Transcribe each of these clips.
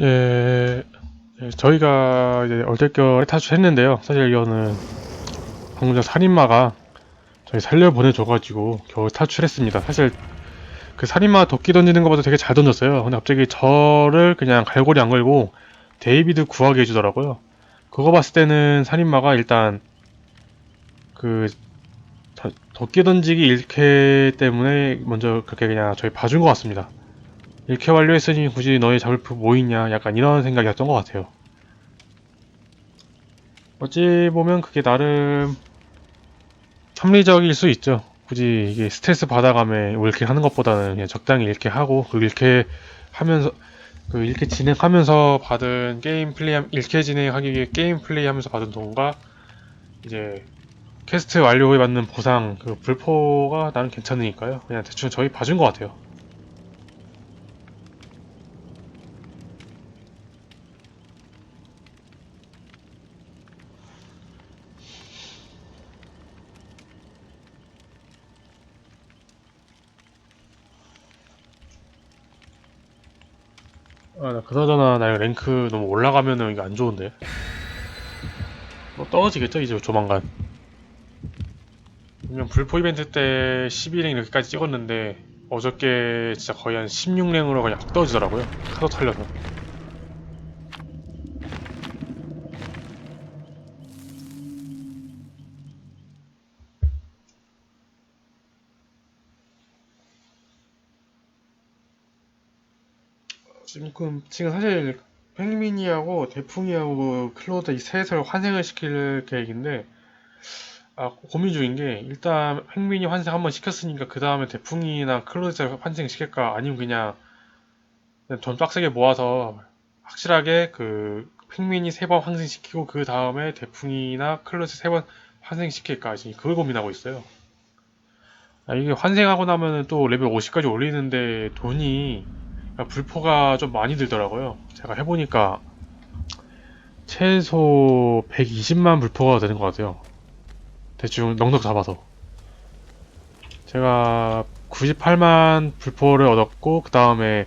예, 예, 저희가 이제 얼떨결에 탈출했는데요. 사실 이거는 방금 전 살인마가 저희 살려 보내줘가지고 겨우 탈출했습니다. 사실 그 살인마 도끼 던지는 것보다 되게 잘 던졌어요. 근데 갑자기 저를 그냥 갈고리 안 걸고 데이비드 구하게 해주더라고요. 그거 봤을 때는 살인마가 일단 그 저- 도끼 던지기 1캐 때문에 먼저 그렇게 그냥 저희 봐준 것 같습니다. 1캐 완료했으니 굳이 너희 잡을 프뭐 있냐 약간 이런 생각이었던 것 같아요. 어찌 보면 그게 나름 합리적일 수 있죠. 굳이 이게 스트레스 받아가며 1캐 하는 것보다는 그냥 적당히 1캐 하고 그 1캐 하면서 그 1캐 진행하면서 받은 게임 플레이 1캐 진행하기 위해 게임 플레이 하면서 받은 돈과 이제 퀘스트 완료 후에 받는 보상 그 불포가 나는 괜찮으니까요. 그냥 대충 저희 봐준 것 같아요. 그나저나 나 이거 랭크 너무 올라가면은 이거 안 좋은데. 뭐 떨어지겠죠, 이제 조만간. 분명 불포 이벤트 때 12랭 이렇게까지 찍었는데 어저께 진짜 거의 한 16랭으로 그냥 확 떨어지더라고요. 카도 털려서. 지금 지금 사실 팽민이하고 대풍이하고 클로드 이 셋을 환생을 시킬 계획인데 아 고민 중인 게 일단 팽민이 환생 한번 시켰으니까 그 다음에 대풍이나 클로드 환생 시킬까 아니면 그냥 그냥 돈 빡세게 모아서 확실하게 그 팽민이 세 번 환생시키고 그 다음에 대풍이나 클로드 세번 환생시킬까 지금 그걸 고민하고 있어요. 아, 이게 환생하고 나면은 또 레벨 50까지 올리는데 돈이 아, 불포가 좀 많이 들더라고요. 제가 해보니까 최소 120만 불포가 되는 것 같아요. 대충 넉넉 잡아서. 제가 98만 불포를 얻었고, 그 다음에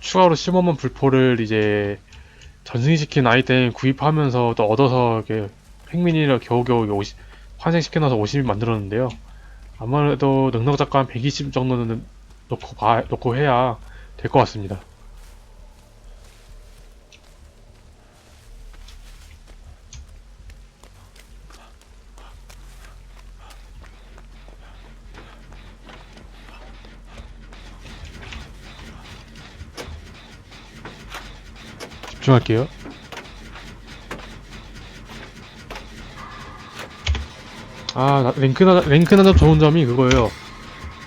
추가로 15만 불포를 이제 전승시킨 아이템 구입하면서 또 얻어서 이렇게 팽민이를 겨우겨우 50, 환생시켜놔서 50이 만들었는데요. 아무래도 넉넉 잡가 한 120 정도는 넣고 봐, 넣고 해야 될 것 같습니다. 집중할게요. 아, 나- 랭크나, 랭크나 좋은 점이 그거예요.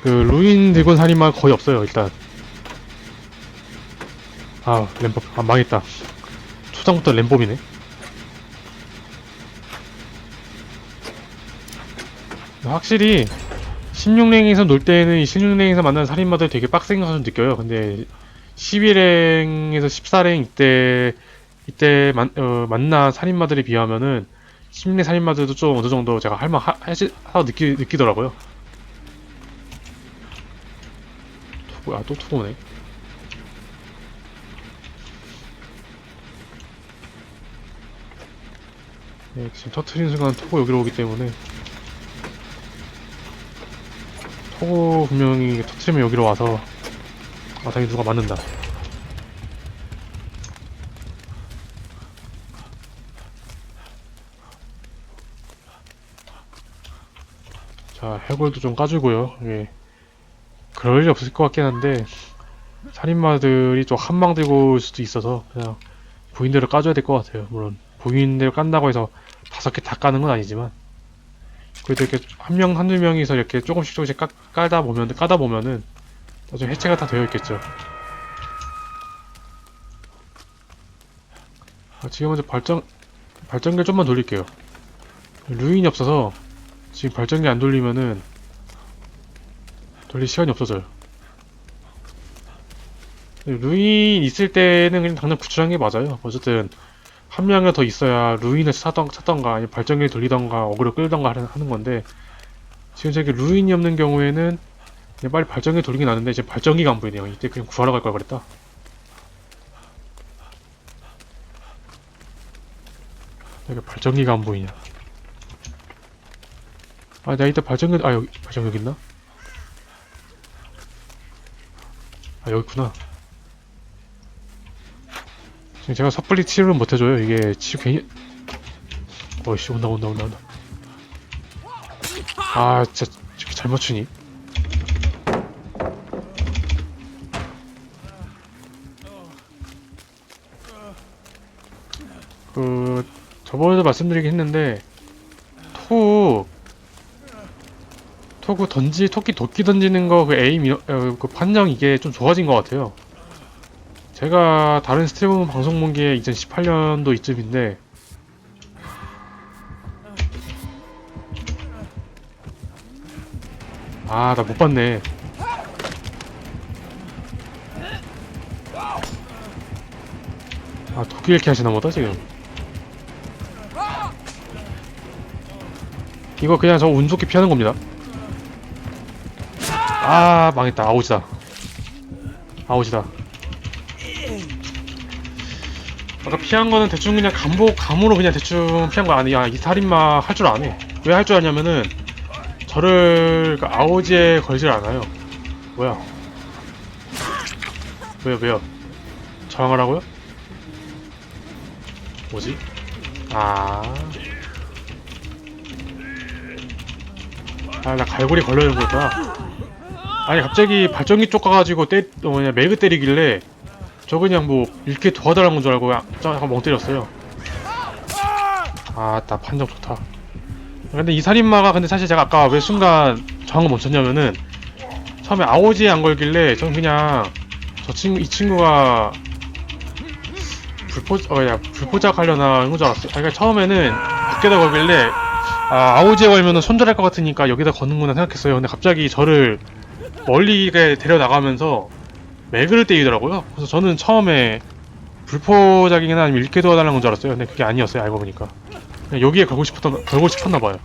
그, 루인 드곤 살인마 거의 없어요, 일단. 아, 램법. 아, 망했다. 초장부터 램법이네. 확실히 16랭에서 놀 때는 이 16랭에서 만나는 살인마들 되게 빡센 것을 느껴요. 근데 11랭에서 14랭 이때 이때 만, 어, 만난 살인마들에 비하면은 16랭 살인마들도 좀 어느 정도 제가 할만 하다 느끼, 느끼더라고요. 아, 또 투구네. 네, 지금 터트리는 순간 토고 여기로 오기 때문에 토고 분명히 터트리면 여기로 와서 아 당연히 누가 맞는다. 자 해골도 좀 까주고요. 예. 그럴 일 없을 것 같긴 한데 살인마들이 좀 한방 들고 올 수도 있어서 그냥 부인대로 까줘야 될 것 같아요 물론 부인대로 깐다고 해서 다섯 개 다 까는 건 아니지만 그래도 이렇게 한 명, 한두 명이서 이렇게 조금씩 조금씩 까, 깔다 보면, 까다 보면은 나중에 해체가 다 되어 있겠죠. 아, 지금 먼저 발전, 발전기를 좀만 돌릴게요. 루인이 없어서 지금 발전기 안 돌리면은 돌릴 시간이 없어져요. 루인 있을 때는 그냥 당장 구출한 게 맞아요. 어쨌든 한 명이 더 있어야 루인을 사던, 찾던가, 아니 발전기를 돌리던가 어그로 끌던가 하는, 하는 건데 지금 저기 루인이 없는 경우에는 그냥 빨리 발전기 돌리긴 하는데 이제 발전기가 안 보이네요. 이때 그냥 구하러 갈 걸 그랬다. 여기 발전기가 안 보이냐. 아 내가 이때 발전기 아 여기 발전기 여기 있나? 아 여기 있구나. 제가 섣불리 치료를 못 해줘요. 이게 치료 괜히, 어이씨, 온다, 온다, 온다, 온다. 아, 진짜, 저렇게 잘 맞추니? 그, 저번에도 말씀드리긴 했는데, 톡, 톡그 던지, 토끼 도끼 던지는 거, 그 에임, 이- 어, 그 판정 이게 좀 좋아진 것 같아요. 제가 다른 스트리머 방송 본 게 2018년도 이쯤인데, 아, 나 못 봤네. 아, 도끼 이렇게 하시나 보다, 지금. 이거 그냥 저 운 좋게 피하는 겁니다. 아, 망했다. 아웃이다. 아웃이다. 아까 피한 거는 대충 그냥 감보, 감으로 그냥 대충 피한 거 아니야. 이 살인마 할 줄 아네. 왜 할 줄 아냐면은, 저를 그 아오지에 걸질 않아요. 뭐야? 왜요, 왜요? 저항하라고요? 뭐지? 아. 아, 나 갈고리 걸려있는 거구나. 아니, 갑자기 발전기 쪽 가가지고 때, 어, 뭐냐, 매그 때리길래, 저 그냥 뭐, 이렇게 도와달라는 건 줄 알고, 약간 멍 때렸어요. 아, 나 판정 좋다. 근데 이 살인마가 근데 사실 제가 아까 왜 순간 저항을 멈췄냐면은 처음에 아오지에 안 걸길래 전 그냥 저 친구 이 친구가 불포 어야 불포작 하려나 이런 줄 알았어요. 아, 그러니까 처음에는 밖에다 걸길래 아 아오지에 걸면은 손절할 것 같으니까 여기다 거는구나 생각했어요. 근데 갑자기 저를 멀리 데려 나가면서 매그를 때리더라고요. 그래서 저는 처음에 불포작이나 아니면 읽게 도와달라는 건 줄 알았어요. 근데 그게 아니었어요. 알고 보니까. 그냥 여기에 걸고 싶었던 걸고 싶었나 봐요.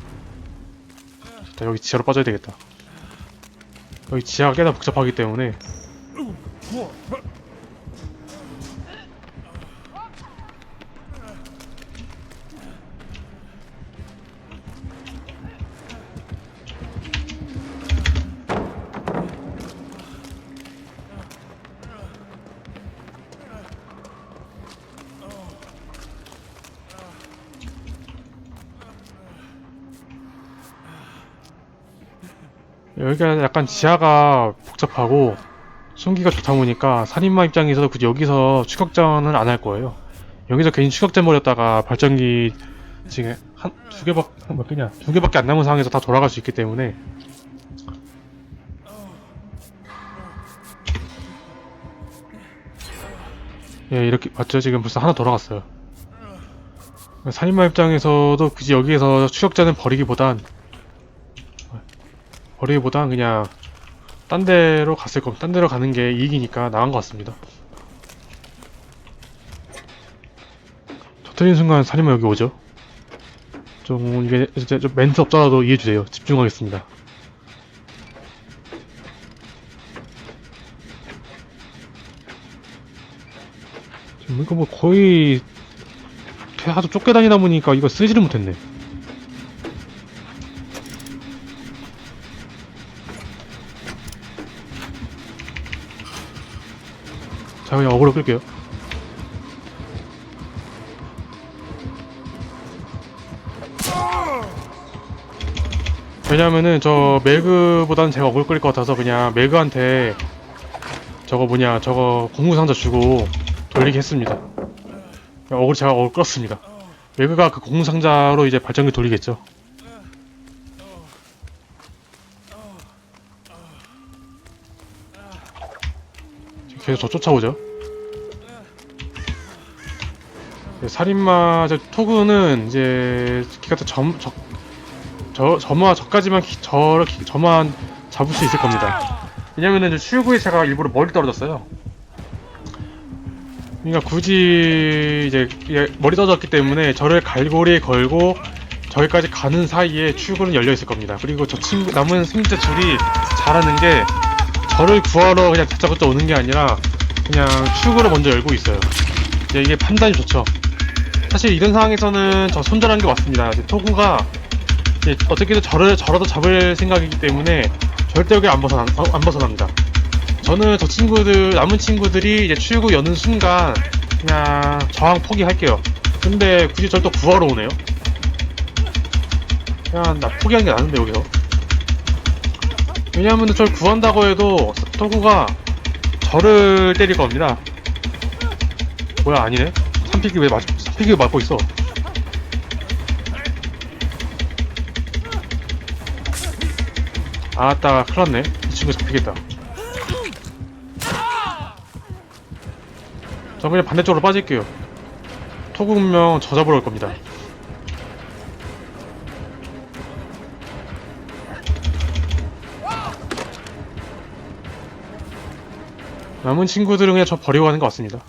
좋다 여기 지하로 빠져야 되겠다. 여기 지하가 꽤나 복잡하기 때문에 여기가 약간 지하가 복잡하고 숨기가 좋다 보니까 살인마 입장에서도 굳이 여기서 추격전을 안할 거예요. 여기서 괜히 추격전 벌였다가 발전기 지금 한 두 개밖 몇 개냐 두 개밖에 안 남은 상황에서 다 돌아갈 수 있기 때문에 예 이렇게 맞죠 지금 벌써 하나 돌아갔어요. 살인마 입장에서도 굳이 여기에서 추격전을 벌이기보단 버리기보단 그냥 딴 데로 갔을 겁니다. 딴 데로 가는 게 이익이니까 나간 것 같습니다. 터트리는 순간 살인마 여기 오죠? 좀 이게 진짜 좀 멘트 없더라도 이해해주세요. 집중하겠습니다. 지금 이거 뭐 거의 하도 쫓겨다니다 보니까 이거 쓰지를 못했네. 자 그냥 어그로 끌게요. 왜냐면은 저 매그보다는 제가 어그로 끌것 같아서 그냥 매그한테 저거 뭐냐 저거 공구상자 주고 돌리게 했습니다. 어그로 제가 어그로 끌었습니다. 매그가 그 공구상자로 이제 발전기 돌리겠죠 계속 저 쫓아오죠. 네, 살인마 저 토그는 이제 기가 점, 저, 저, 저마 저까지만 기- 저, 저만 잡을 수 있을 겁니다. 왜냐면은 출구에 제가 일부러 머리 떨어졌어요. 그러니까 굳이 이제 머리 떨어졌기 때문에 저를 갈고리에 걸고 저기까지 가는 사이에 출구는 열려 있을 겁니다. 그리고 저 친구 남은 생존자 줄이 잘하는 게 저를 구하러 그냥 다짜고짜 오는 게 아니라 그냥 출구를 먼저 열고 있어요. 이제 이게 판단이 좋죠. 사실 이런 상황에서는 저 손절한 게 맞습니다. 토구가 어떻게든 저를 저라도 잡을 생각이기 때문에 절대 여기 안 벗어나 어, 안 벗어납니다. 저는 저 친구들 남은 친구들이 이제 출구 여는 순간 그냥 저항 포기할게요. 근데 굳이 저를 또 구하러 오네요. 그냥 나 포기한 게 나는데 여기서. 왜냐하면 저를 구한다고 해도 토구가 저를 때릴 겁니다. 뭐야 아니네? 3픽이 왜 맞, 3픽이 왜 맞고 있어? 아따 큰일났네 이 친구 잡히겠다 저 그냥 반대쪽으로 빠질게요 토구 분명 저 잡으러 올 겁니다 남은 친구들은 그냥 저 버리고 가는 것 같습니다.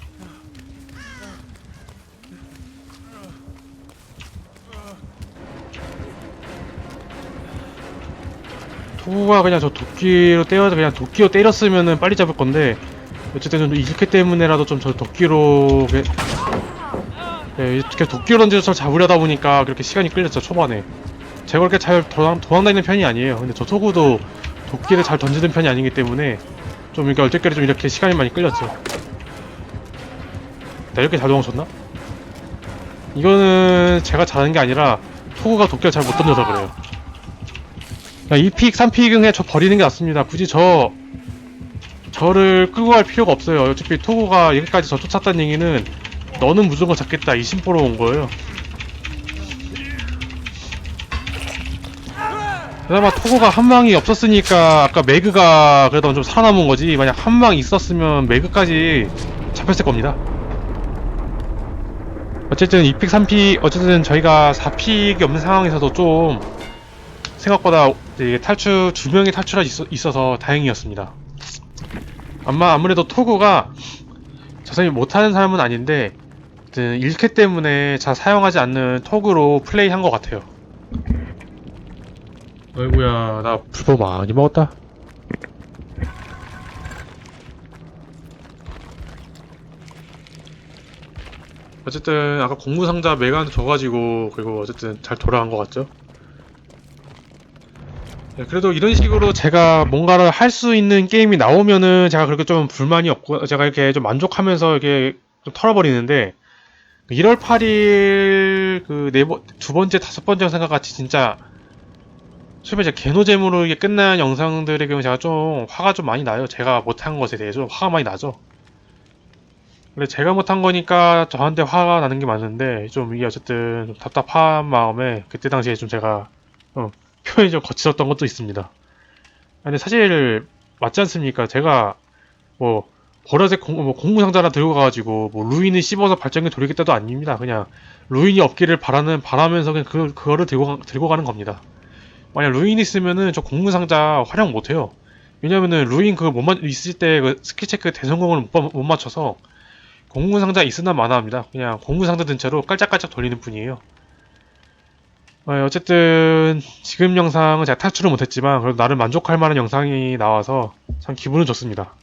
토구가 그냥 저 도끼로 때려서 그냥 도끼로 때렸으면은 빨리 잡을 건데 어쨌든 좀 이렇게 때문에라도 좀 저 도끼로 그- 네, 이렇게 도끼로 던져서 잡으려다 보니까 그렇게 시간이 끌렸죠 초반에. 제가 그렇게 잘 도망, 도망다니는 편이 아니에요. 근데 저 토구도 도끼를 잘 던지는 편이 아니기 때문에 좀 이렇게 어쨌거리 좀 이렇게 시간이 많이 끌렸죠 나 이렇게 잘 도망쳤나? 이거는 제가 잘하는 게 아니라 토구가 도끼를 잘 못 던져서 그래요 2픽, 3픽은 그냥 저 버리는 게 낫습니다. 굳이 저, 저를 끌고 갈 필요가 없어요. 어차피 토고가 여기까지 저 쫓았다는 얘기는 너는 무조건 잡겠다. 이 심보로 온 거예요. 그나마 토고가 한 방이 없었으니까 아까 매그가 그래도 좀 살아남은 거지. 만약 한방 있었으면 매그까지 잡혔을 겁니다. 어쨌든 2픽, 3픽, 어쨌든 저희가 4픽이 없는 상황에서도 좀 생각보다 탈출 두 명이 탈출할 수 있어서 다행이었습니다. 아마 아무래도 토구가 저 사람이 못하는 사람은 아닌데 1캐 때문에 잘 사용하지 않는 토구로 플레이한 것 같아요. 어이구야 나 불법 많이 먹었다. 어쨌든 아까 공무상자 메가한테 줘가지고 그리고 어쨌든 잘 돌아간 것 같죠? 네, 그래도 이런 식으로 제가 뭔가를 할 수 있는 게임이 나오면은 제가 그렇게 좀 불만이 없고 제가 이렇게 좀 만족하면서 이렇게 좀 털어버리는데 1월 8일 그 네 번, 두 번째, 다섯 번째 영상과 같이 진짜 소위 이제 개노잼으로 이게 끝난 영상들의 경우 제가 좀 화가 좀 많이 나요. 제가 못한 것에 대해 좀 화가 많이 나죠. 근데 제가 못한 거니까 저한테 화가 나는 게 맞는데 좀 이게 어쨌든 좀 답답한 마음에 그때 당시에 좀 제가 어, 표현이 좀 거칠었던 것도 있습니다. 근데 사실 맞지 않습니까? 제가 뭐 보라색 공, 뭐 공무 상자 하나 들고 가가지고 뭐 루인을 씹어서 발전기 돌리겠다도 아닙니다. 그냥 루인이 없기를 바라는 바라면서 그냥 그 그거를 들고 가, 들고 가는 겁니다. 만약 루인 있으면은 저 공무상자 활용 못해요. 왜냐면은 루인 그거 못 맞, 있을 때 그 스킬 체크 대성공을 못, 봐- 못 맞춰서 공무상자 있으나 마나합니다. 그냥 공무상자 든 채로 깔짝깔짝 돌리는 뿐이에요. 어, 어쨌든 지금 영상은 제가 탈출을 못했지만 그래도 나름 만족할 만한 영상이 나와서 참 기분은 좋습니다.